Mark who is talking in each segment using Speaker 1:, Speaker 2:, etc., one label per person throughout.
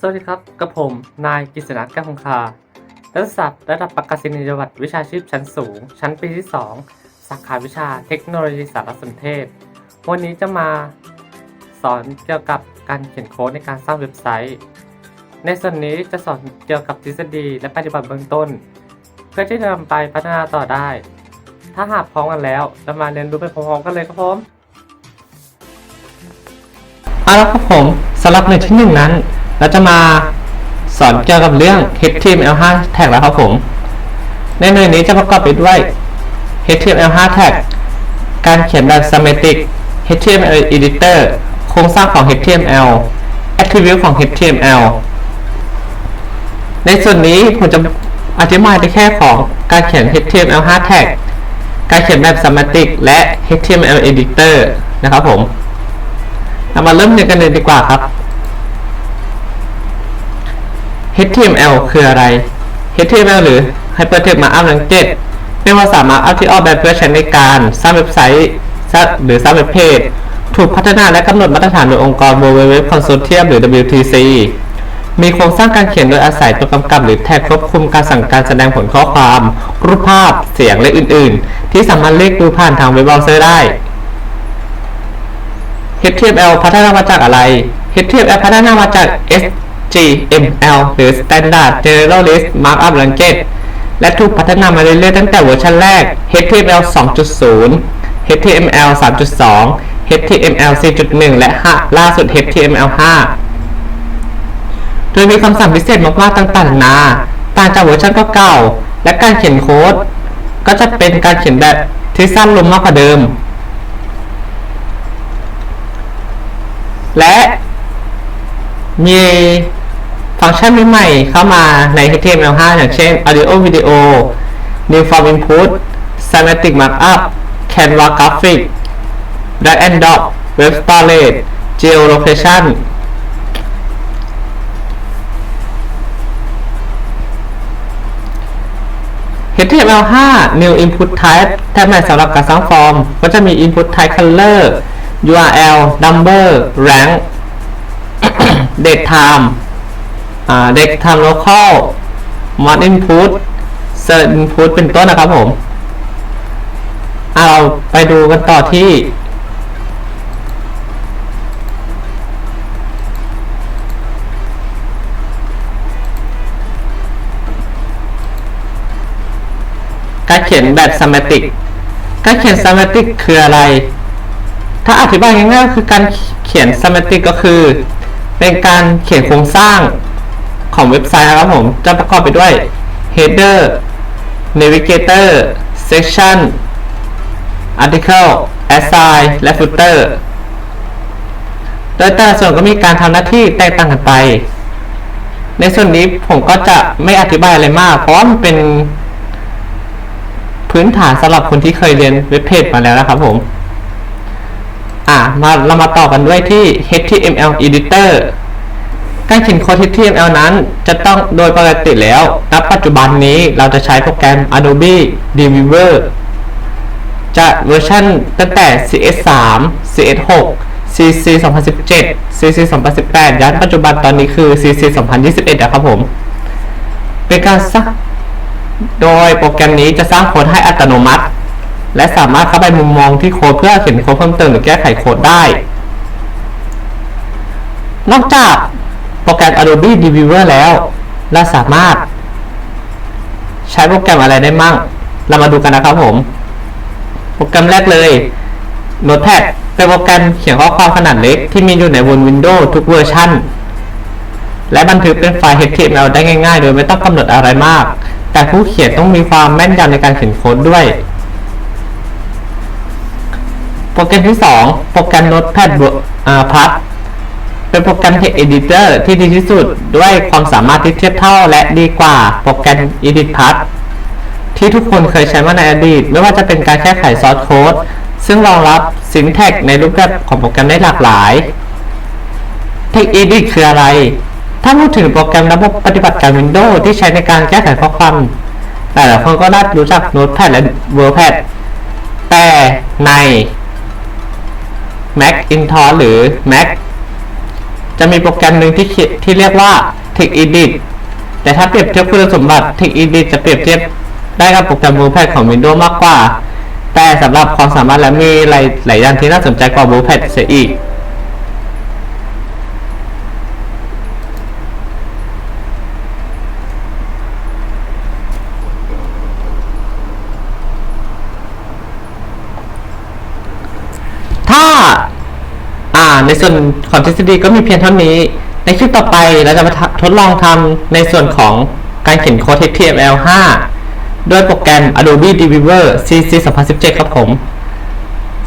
Speaker 1: สวัสดีครับกับผม นายกิษณะแก้วคงคานักศึกษาระดับประกาศนียบัตรวิชาชีพชั้นสูง ชั้นปีที่ 2 สาขาวิชาเทคโนโลยีสารสนเทศ วันนี้จะมาสอนเกี่ยวกับการเขียนโค้ดในการสร้างเว็บไซต์ ในส่วนนี้จะสอนเกี่ยวกับทฤษฎีและปฏิบัติเบื้องต้น เพื่อที่จะนำไปพัฒนาต่อได้ ถ้าหากพร้อมกันแล้วเรามาเรียนรู้ไปพร้อมๆกันเลยครับผมเอาละครับผมสำหรับในที่หนึ่งนั้น เราจะมาสอนเกี่ยวกับเรื่อง HTML5 tag แล้วครับผม ในหน่วยนี้จะประกอบไปด้วย HTML5 tag การเขียนแบบ Semantic HTML Editor โครงสร้างของ HTML Attribute ของ HTML ในส่วนนี้ผมจะอธิบายในแค่ของการเขียน HTML5 tag การเขียนแบบ Semantic และ HTML Editor นะครับผมเรามาเริ่มเรียนกันเลยดีกว่าครับ HTML คืออะไร HTML หรือ Hypertext Markup Language เป็นภาษา Markup ที่ออกแบบเพื่อใช้ในการสร้างเว็บไซต์หรือสร้างเว็บเพจ ถูกพัฒนาและกำหนดมาตรฐานโดยองค์กร World Wide Web Consortium หรือ WTC มีโครงสร้างการเขียนโดยอาศัยตัวกำกับหรือแท็กควบคุมการสั่งการแสดงผลข้อความ รูปภาพ เสียงและอื่น ๆ ที่สามารถเรียกดูผ่านทางเว็บเบราว์เซอร์ได้ HTML พัฒนามาจากอะไร HTML พัฒนามาจาก HTML หรือ Standard Generalist Markup Language และถูกพัฒนามาเรื่อยๆตั้งแต่เวอร์ชันแรก HTML 2.0 HTML 3.2 HTML 4.1 และ ล่าสุด HTML 5 โดยมีคำสั่งพิเศษมากๆต่างๆนานาต่างจากเวอร์ชันเก่าๆและการเขียนโค้ด ก็จะเป็นการเขียนแบบที่สั้นลงมากกว่าเดิม และมี ฟังก์ชันใหม่ๆเข้ามาใน HTML5 อย่างเช่น Audio Video New Form Input Semantic Markup Canva Graphic Drag and Drop Web Storage Geolocation HTML5 New Input Type แทบใหม่สำหรับการสร้างฟอร์ม ก็จะมี Input Type Color URL Number Rank Date Time อ่า Date Time Local Mod Input Search Input เป็นต้นนะครับผมเราไปดูกันต่อที่การเขียนแบบ semantic การเขียน semantic คืออะไร ถ้าอธิบายง่ายๆคือการเขียน semantic ก็คือ เป็นการเขียนโครงสร้าง ของเว็บไซต์นะครับผม จะประกอบไปด้วย header navigator section article assign และ footer โดยแต่ละส่วนก็มีการทำหน้าที่แตกต่างกันไป ในส่วนนี้ผมก็จะไม่อธิบายอะไรมาก เพราะว่ามันเป็น พื้นฐานสำหรับคนที่เคยเรียนเว็บเพจมาแล้วนะครับผมอะมาเรามาต่อกันด้วยที่ HTML Editor การเขียนโค้ด HTML นั้น จะต้องโดยปกติแล้วณปัจจุบันนี้เราจะใช้โปรแกรม Adobe Reader จะเวอร์ชันตั้งแต่ CS3 CS6 CC 2017 CC 2018 ยันปัจจุบันตอนนี้คือ CC 2021นะครับผม เป็นการสร้างโดยโปรแกรมนี้จะสร้างโค้ดให้อัตโนมัติ และสามารถเข้าไปมุมมองที่โค้ดเพื่อเขียนโค้ดเพิ่มเติมหรือแก้ไขโค้ดได้ นอกจาก โปรแกรม Adobe Reviewer แล้วเราสามารถ ใช้โปรแกรมอะไรได้มั่ง เรามาดูกันนะครับผม โปรแกรมแรกเลย Notepad เป็นโปรแกรมเขียนข้อความขนาดเล็กที่มีอยู่ในบน Windows ทุกเวอร์ชันและบันทึกเป็นไฟล์ HTML ได้ง่าย ๆ โดยไม่ต้องกำหนดอะไรมาก แต่ผู้เขียนต้องมีความแม่นยำในการเขียนโค้ดด้วย โปรแกรมที่ 2 โปรแกรม Notepad Plus เป็นโปรแกรม Text Editor ที่ดีที่สุด ด้วยความสามารถที่เทียบเท่าและดีกว่าโปรแกรม Edit Plus ที่ทุกคนเคยใช้มาในอดีต ไม่ว่าจะเป็นการแก้ไขซอสโค้ดซึ่งรองรับ syntax ในรูปแบบของโปรแกรมได้หลากหลาย Text Edit คืออะไร ถ้าพูดถึงโปรแกรมระบบปฏิบัติการ Windows ที่ใช้ในการแก้ไขข้อความแต่หลายคนก็น่ารู้จัก Notepad และ WordPad แต่ใน Macintosh หรือ Mac จะมีโปรแกรมหนึ่งที่ที่เรียกว่า Tech Edit แต่ถ้าเปรียบเทียบคุณสมบัติ Tech Edit จะเปรียบเทียบได้กับโปรแกรม WordPad ของ Windows มากกว่า แต่สำหรับความสามารถและมีหลายหลายอย่างที่น่าสนใจกว่า WordPad เสียอีก ถ้า อ่า ในส่วนของทฤษฎีก็มีเพียงเท่านี้ ในคลิปต่อไปเราจะมาทดลองทำในส่วนของการเขียนโค้ด HTML 5 ด้วยโปรแกรม Adobe Reader CC 2017 ครับผม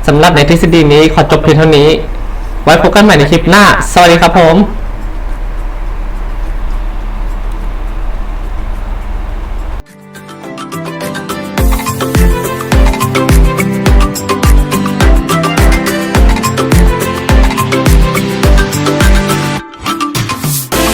Speaker 1: สำหรับในทฤษฎีนี้ขอจบเพียงเท่านี้ ไว้พบกันใหม่ในคลิปหน้า สวัสดีครับผม